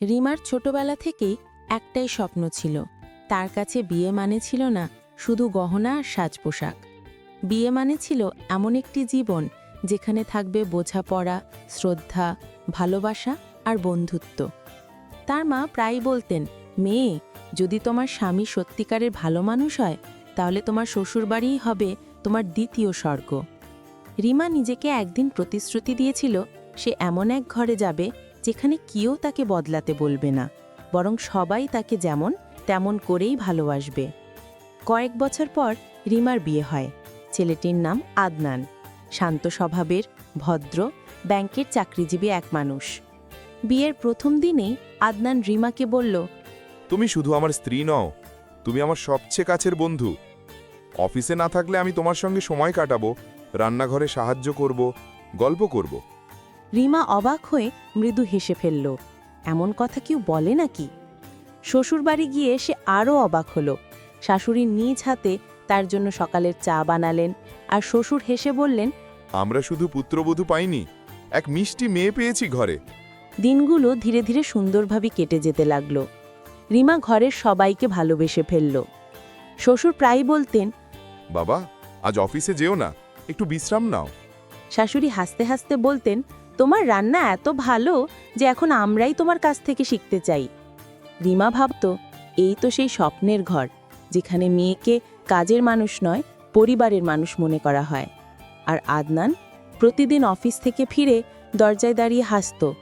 রিমার ছোটবেলা থেকেই একটাই স্বপ্ন ছিল। তার কাছে বিয়ে মানে ছিল না, শুধু গহনা আর সাজ পোশাক বিয়ে মানে ছিল এমন একটি জীবন যেখানে থাকবে বোঝাপড়া, শ্রদ্ধা, ভালোবাসা আর বন্ধুত্ব। তার মা প্রায় বলতেন, মেয়ে, যদি তোমার স্বামী সত্যিকারের ভালো মানুষ হয়, তাহলে তোমার শ্বশুরবাড়িই হবে তোমার দ্বিতীয় স্বর্গ। রিমা নিজেকে একদিন প্রতিশ্রুতি দিয়েছিল, সে এমন এক ঘরে যাবে যেখানে কেউ তাকে বদলাতে বলবে না, বরং সবাই তাকে যেমন তেমন করেই ভালোবাসবে। কয়েক বছর পর রিমার বিয়ে হয়। ছেলেটির নাম আদনান। শান্ত স্বভাবের, ভদ্র, ব্যাংকের চাকরিজীবী এক মানুষ। বিয়ের প্রথম দিনেই আদনান রিমাকে বলল, তুমি শুধু আমার স্ত্রী নও, তুমি আমার সবচেয়ে কাছের বন্ধু। অফিসে না থাকলে আমি তোমার সঙ্গে সময় কাটাবো, রান্নাঘরে সাহায্য করব, গল্প করব। রিমা অবাক হয়ে মৃদু হেসে ফেলল এমন কথা কেউ বলে নাকি? শ্বশুরবাড়ি গিয়ে সে আরও অবাক হলো। শাশুড়ি নিজ হাতে তার জন্য সকালের চা বানালেন আর শ্বশুর হেসে বললেন আমরা শুধু পুত্রবধূ পাইনি এক মিষ্টি মেয়ে পেয়েছি ঘরে। দিনগুলো ধীরে ধীরে সুন্দরভাবে কেটে যেতে লাগল। রিমা ঘরের সবাইকে ভালোবেসে ফেলল। শ্বশুর প্রায়ই বলতেন বাবা আজ অফিসে যেও না একটু বিশ্রাম নাও। শাশুড়ি হাসতে হাসতে বলতেন তোমার রান্না এত ভালো যে এখন আমরাই তোমার কাছ থেকে শিখতে চাই। রিমা ভাবত এই তো সেই স্বপ্নের ঘর যেখানে মেয়েকে কাজের মানুষ নয় পরিবারের মানুষ মনে করা হয়। আর আদনান প্রতিদিন অফিস থেকে ফিরে দরজায় দাঁড়িয়ে হাসত।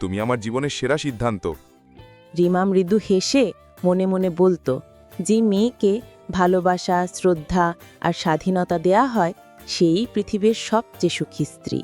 তুমি আমার জীবনের সেরা সিদ্ধান্ত। রিমা মৃদু হেসে মনে মনে বলতো যে মেয়েকে ভালোবাসা শ্রদ্ধা আর স্বাধীনতা দেয়া হয় সেই পৃথিবীর সবচেয়ে সুখী স্ত্রী।